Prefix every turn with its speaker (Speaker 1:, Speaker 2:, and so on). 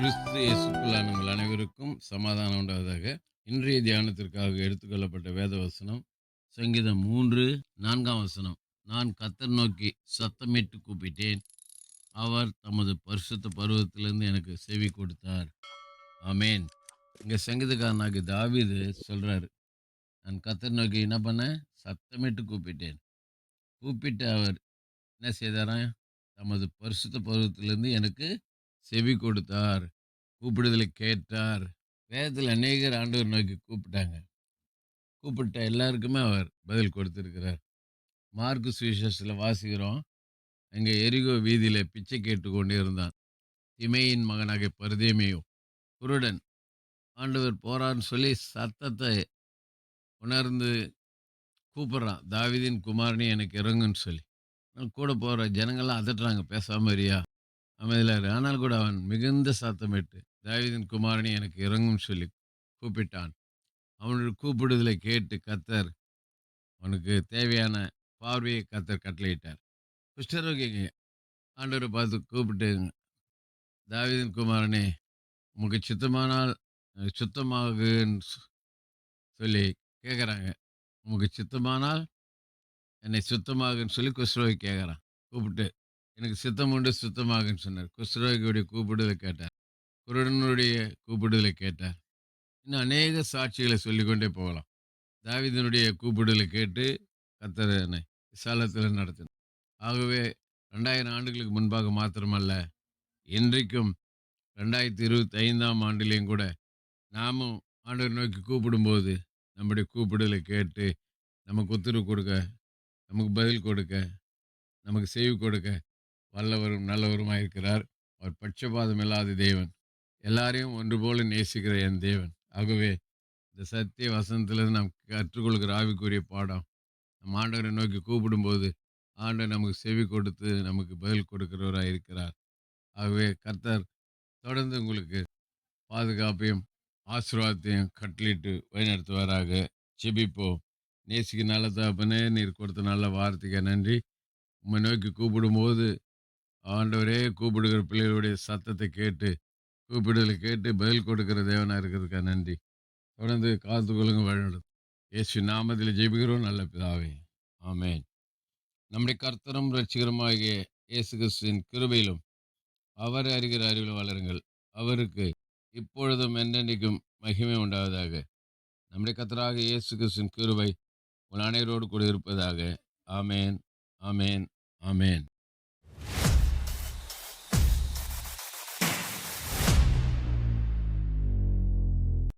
Speaker 1: கிறிஸ்து இயேசுக்குள்ளான உங்கள் அனைவருக்கும் சமாதானம் உண்டாவதாக. இன்றைய தியானத்திற்காக எடுத்துக்கொள்ளப்பட்ட வேத வசனம் சங்கீதம் மூன்று நான்காம் வசனம். நான் கத்தர் நோக்கி சத்தமிட்டு கூப்பிட்டேன். அவர் தமது பரிசுத்த பருவத்திலிருந்து எனக்கு செவி கொடுத்தார். ஆமேன். இங்கே சங்கீதக்காரனாக்கு தாவிது சொல்கிறாரு நான் கத்தர் நோக்கி என்ன பண்ணேன் சத்தமிட்டு கூப்பிட்டேன். கூப்பிட்டு அவர் என்ன செய்தாராம்? தமது பரிசுத்த பருவத்திலேருந்து எனக்கு செவி கொடுத்தார் கூப்பிடுதலை கேட்டார். வேதத்தில் அநேகர் ஆண்டவர் நோக்கி கூப்பிட்டாங்க. கூப்பிட்ட எல்லாருக்குமே அவர் பதில் கொடுத்துருக்கிறார். மார்க்கு சுவிசேஷத்தில் வாசிக்கிறோம். அங்கே எரிகோ வீதியில் பிச்சை கேட்டு கொண்டே இருந்தான். திமையின் மகனாக பருதேமையோ குருடன் ஆண்டவர் போறான்னு சொல்லி சத்தத்தை உணர்ந்து கூப்பிட்றான். தாவிதின் குமாரனி எனக்கு இறங்குன்னு சொல்லி. நான் கூட போகிற ஜனங்கள்லாம் அதட்டுறாங்க. பேசாமல் இருயா அமைதியில் ஆனால் கூட அவன் மிகுந்த சத்தமிட்டு தாவீதின் குமாரனே எனக்கு இறங்கும் சொல்லி கூப்பிட்டான். அவனுடைய கூப்பிடுதலை கேட்டு கத்தர் அவனுக்கு தேவையான பார்வையை கத்தர் கட்டளையிட்டார். குஷ்டரோகிங்க ஆண்டவரை பார்த்து கூப்பிட்டுங்க தாவீதின் குமாரனே உமக்கு சித்தமானால் சுத்தமாகுன்னு சொ- சொல்லி கேட்குறாங்க உமக்கு சித்தமானால் என்னை சுத்தமாகுன்னு சொல்லி குஷ்டரோகி கேட்குறான் கூப்பிட்டு எனக்கு சித்தம் உண்டு சுத்தமாகுன்னு சொன்னார். குஸ்ரோகியுடைய கூப்பிடுதலை கேட்டார். குருடனுடைய கூப்பிடுதலை கேட்டார். இன்னும் அநேக சாட்சிகளை சொல்லிக்கொண்டே போகலாம். தாவிதனுடைய கூப்பிடுதலை கேட்டு கத்தரனை விசாலத்தில் நடத்தினார். ஆகவே ரெண்டாயிரம் ஆண்டுகளுக்கு முன்பாக மாத்திரமல்ல இன்றைக்கும் ரெண்டாயிரத்தி இருபத்தி ஐந்தாம் ஆண்டிலையும் கூட நாமும் ஆண்டவர் நோக்கி கூப்பிடும்போது நம்முடைய கூப்பிடுதலை கேட்டு நமக்கு உத்தரவு கொடுக்க நமக்கு பதில் கொடுக்க நமக்கு செய்வு கொடுக்க வல்லவரும் நல்லவருமாக இருக்கிறார் அவர் பட்சபாதம் இல்லாத தேவன். எல்லாரையும் ஒன்று போல நேசிக்கிற என் தேவன். ஆகவே இந்த சத்திய வசனத்திலிருந்து நாம் கற்றுக்கொள்கிற ஆவிக்குரிய பாடம் நம் ஆண்டவரை நோக்கி கூப்பிடும்போது ஆண்டவர் நமக்கு செவி கொடுத்து நமக்கு பதில் கொடுக்கிறவராக இருக்கிறார் ஆகவே கர்த்தர் தொடர்ந்து உங்களுக்கு பாதுகாப்பையும் ஆசீர்வாதத்தையும் கட்டளிட்டு வழிநடத்துவாராக. செபிப்போம் நேசிக்க நல்ல தகப்பனே நீர் கொடுத்த நல்ல வார்த்தைக்கு நன்றி. உண்மை நோக்கி கூப்பிடும்போது ஆண்டவரே கூப்பிடுகிற பிள்ளைகளுடைய சத்தத்தை கேட்டு கூப்பிடுதலை கேட்டு பதில் கொடுக்கிற தேவனாக இருக்கிறதுக்கா நன்றி. தொடர்ந்து காத்து கொள்ளுங்க வழிநடத்தும் இயேசு நாமத்தில் ஜெபிக்கிறோம் நல்ல பிதாவே. ஆமேன். நம்முடைய கர்த்தரும் ரட்சிகரமாகிய இயேசு கிறிஸ்துவின் கிருபையிலும் அவர் அறிகிற அறிவிலும் வளருங்கள். அவருக்கு இப்பொழுதும் என்றென்றைக்கும் மகிமை உண்டாவதாக. நம்முடைய கர்த்தராக இயேசு கிறிஸ்துவின் கிருபை உன் அனைவரோடு கூட இருப்பதாக. ஆமேன் ஆமேன் ஆமேன்.